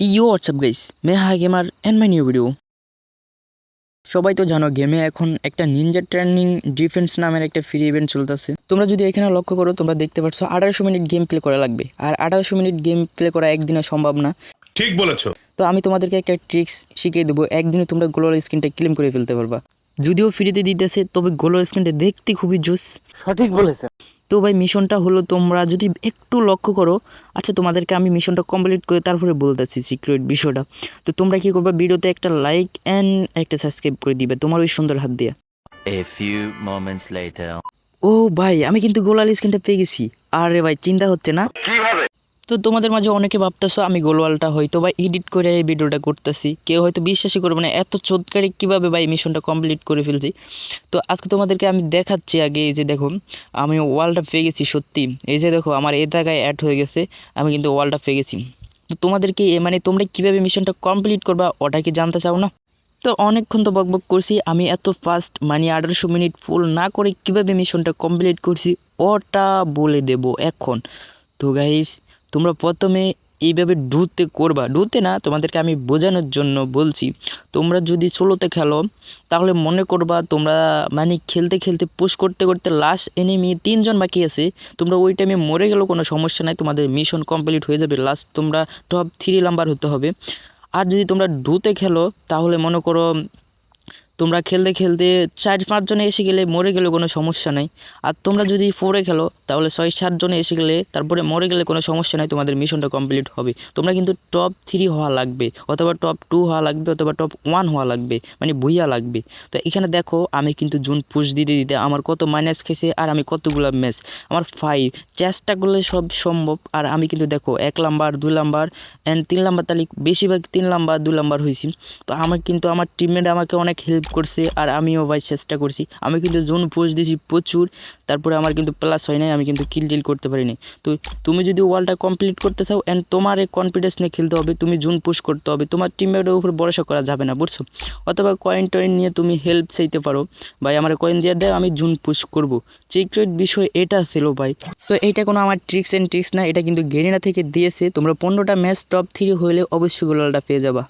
ইও WhatsApp guys মে হা gamer and my new video সবাই তো জানো গেমে এখন একটা নিনজা ট্রেনিং ডিফেন্স নামের একটা ফ্রি ইভেন্ট চলতেছে। তোমরা যদি এখানে লক্ষ্য করো তোমরা দেখতে পাচ্ছ আঠারোশো মিনিট গেম প্লে করা লাগবে। আর আঠারোশো মিনিট গেম প্লে করা একদিনে সম্ভব না। ঠিক বলেছ। তো আমি তোমাদেরকে একটা ট্রিক্স শিখিয়ে দেবো একদিনে তোমরা গোলার স্ক্রিনটা ক্লেম করে ফেলতে পারবা। যদিও ফ্রিতে দিতেছে তবে গোলার স্ক্রিনটা দেখতে খুবই জোস। সঠিক বলেছে তো ভাই মিশনটা হলো তোমরা যদি একটু লক্ষ্য করো আচ্ছা তোমাদেরকে আমি মিশনটা কমপ্লিট করে তারপরে বলতেছি সিক্রেট বিষয়টা। তো তোমরা কি করবে ভিডিওতে একটা লাইক অ্যান্ড একটা সাবস্ক্রাইব করে দিবে তোমার ওই সুন্দর হাত দিয়ে। A few moments later. ও ভাই আমি কিন্তু গোলাল স্ক্রিনটা পেয়ে গেছি। আরে ভাই চিন্তা হচ্ছে না। তো তোমাদের মাঝে অনেকে ভাবতেছো আমি গোলওয়ালটা হয়তো বা এডিট করে এই ভিডিওটা করতেছি। কেউ হয়তো বিশ্বাসই করবে না এত চোদকারি কীভাবে ভাই মিশনটা কমপ্লিট করে ফেলছি। তো আজকে তোমাদেরকে আমি দেখাচ্ছি আগে এই যে দেখো আমি ওয়ালটা পেয়ে গেছি সত্যি। এই যে দেখো, আমার এ জায়গায় অ্যাড হয়ে গেছে, আমি কিন্তু ওয়ালটা পেয়ে গেছি। তো তোমাদেরকে মানে তোমরা কীভাবে মিশনটা কমপ্লিট করবা, ওটা কি জানতে চাও না? তো অনেকক্ষণ তো বকবক করছি, আমি এত ফাস্ট মানে আঠারোশো মিনিট ফুল না করে কীভাবে মিশনটা কমপ্লিট করছি, ওটা বলে দেব এখন। তো গাইস তোমরা প্রথমে এইভাবে ডুতে করবা। ডুতে না, তোমাদেরকে আমি বোঝানোর জন্য বলছি, তোমরা যদি ষোলোতে খেলো, তাহলে মনে করবা তোমরা মানে খেলতে খেলতে পুশ করতে করতে লাস্ট এনিমি তিনজন বাকি আছে, তোমরা ওই টাইমে মরে গেলেও কোনো সমস্যা নাই, তোমাদের মিশন কমপ্লিট হয়ে যাবে। লাস্ট তোমরা টপ থ্রি নাম্বার হতে হবে। আর যদি তোমরা ডুতে খেলো, তাহলে মনে করো তোমরা খেলতে খেলতে চার পাঁচজনে এসে গেলে মরে গেলে কোনো সমস্যা নাই। আর তোমরা যদি ফোরে খেলো, তাহলে ছয় সাতজনে এসে গেলে তারপরে মরে গেলে কোনো সমস্যা নাই, তোমাদের মিশনটা কমপ্লিট হবে। তোমরা কিন্তু টপ থ্রি হওয়া লাগবে, অথবা টপ টু হওয়া লাগবে, অথবা টপ ওয়ান হওয়া লাগবে মানে ভুইয়া লাগবে। তো এখানে দেখো, আমি কিন্তু জুন পুশ দিতে দিতে আমার কত মাইনাস খেয়েছে, আর আমি কতগুলো ম্যাচ আমার ফাইভ চেষ্টা করলে সব সম্ভব, আর আমি কিন্তু দেখো, এক নাম্বার দুই নাম্বার অ্যান্ড তিন নাম্বার তালিক, বেশিরভাগ তিন নাম্বার দুই নাম্বার হয়েছি। তো আমার কিন্তু, আমার টিমমেট আমাকে অনেক হেল্প করছে আর আমিও ভাই চেষ্টা করছি। আমি কিন্তু জোন পোস্ট দিয়েছি প্রচুর, তারপরে আমার কিন্তু প্লাস হয় নাই, আমি কিন্তু কিল টিল করতে পারিনি। তো তুমি যদি ওয়ালটা কমপ্লিট করতে চাও অ্যান্ড তোমার এই কনফিডেন্স নিয়ে খেলতে হবে, তুমি জোন পুশ করতে হবে, তোমার টিমমেটের উপর ভরসা করা যাবে না, বুঝছ? অথবা কয়েন টয়েন নিয়ে তুমি হেল্প চাইতে পারো। ভাই, আমার কয়েন দিয়ে দেয় আমি জুন পুশ করব। সিক্রেট বিষয় এটা ছিল ভাই। তো এইটা কোনো আমার ট্রিক্স অ্যান্ড ট্রিক্স না, এটা কিন্তু গেরিনা থেকে দিয়েছে। তোমরা পনেরোটা ম্যাচ টপ থ্রি হলে অবশ্যই গোলালটা পেয়ে যাবা।